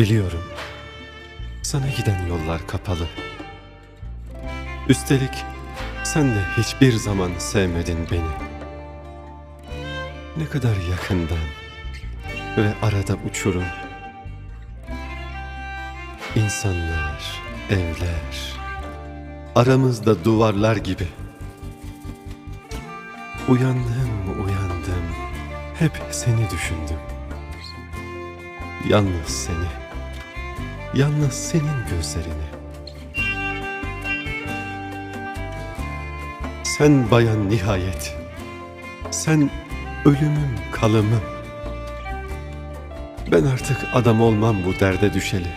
Biliyorum. Sana giden yollar kapalı. Üstelik sen de hiçbir zaman sevmedin beni. Ne kadar yakından ve arada uçurum. İnsanlar, evler, aramızda duvarlar gibi. Uyandım, uyandım. Hep seni düşündüm. Yalnız seni. Yalnız senin gözlerini. Sen bayan nihayet. Sen ölümüm kalımım. Ben artık adam olmam bu derde düşeli.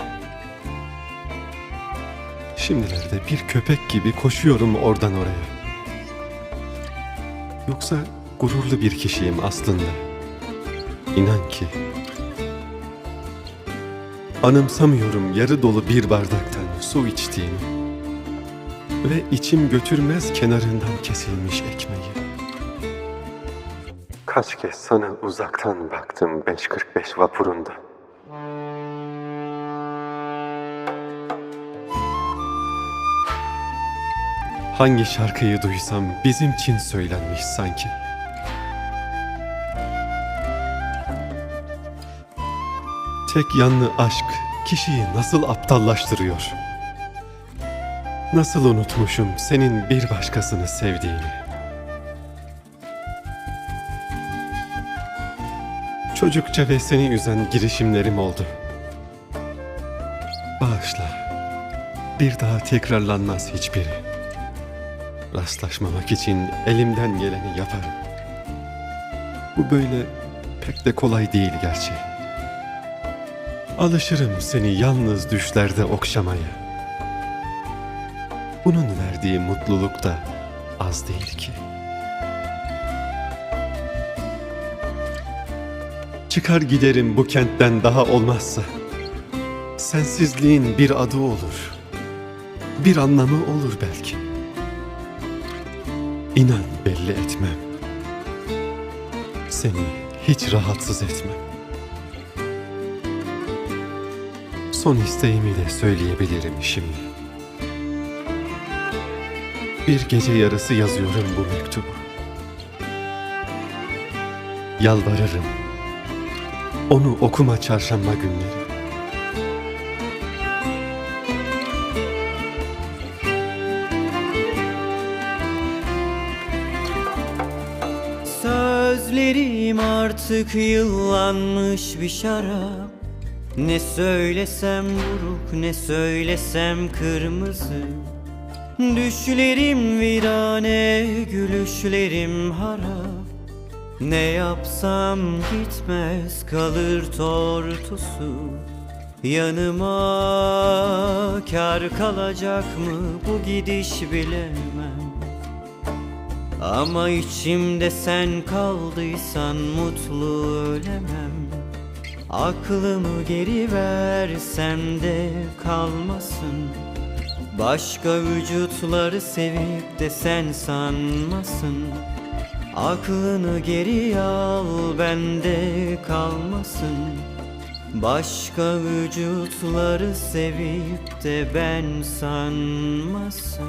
Şimdilerde bir köpek gibi koşuyorum oradan oraya. Yoksa gururlu bir kişiyim aslında. İnan ki. Anımsamıyorum yarı dolu bir bardaktan su içtiğimi. Ve içim götürmez kenarından kesilmiş ekmeği. Kaç kez sana uzaktan baktım 545 vapurunda. Hangi şarkıyı duysam bizim için söylenmiş sanki. Tek yanlı aşk kişiyi nasıl aptallaştırıyor? Nasıl unutmuşum senin bir başkasını sevdiğini? Çocukça ve seni üzen girişimlerim oldu. Bağışla. Bir daha tekrarlanmaz hiçbiri. Rastlaşmamak için elimden geleni yaparım. Bu böyle pek de kolay değil gerçi. Alışırım seni yalnız düşlerde okşamaya. Bunun verdiği mutluluk da az değil ki. Çıkar giderim bu kentten daha olmazsa. Sensizliğin bir adı olur. Bir anlamı olur belki. İnan belli etmem. Seni hiç rahatsız etmem. Son isteğimi de söyleyebilirim şimdi. Bir gece yarısı yazıyorum bu mektubu. Yalvarırım. Onu okuma çarşamba günleri. Sözlerim artık yıllanmış bir şarap Ne söylesem buruk ne söylesem kırmızı. Düşlerim virane gülüşlerim harap Ne yapsam gitmez kalır tortusu. Yanıma kar kalacak mı? Bu gidiş bilemem. Ama içimde sen kaldıysan mutlu ölemem Aklımı geri versem de kalmasın. Başka vücutları sevip de sen sanmasın. Aklını geri al bende kalmasın. Başka vücutları sevip de ben sanmasın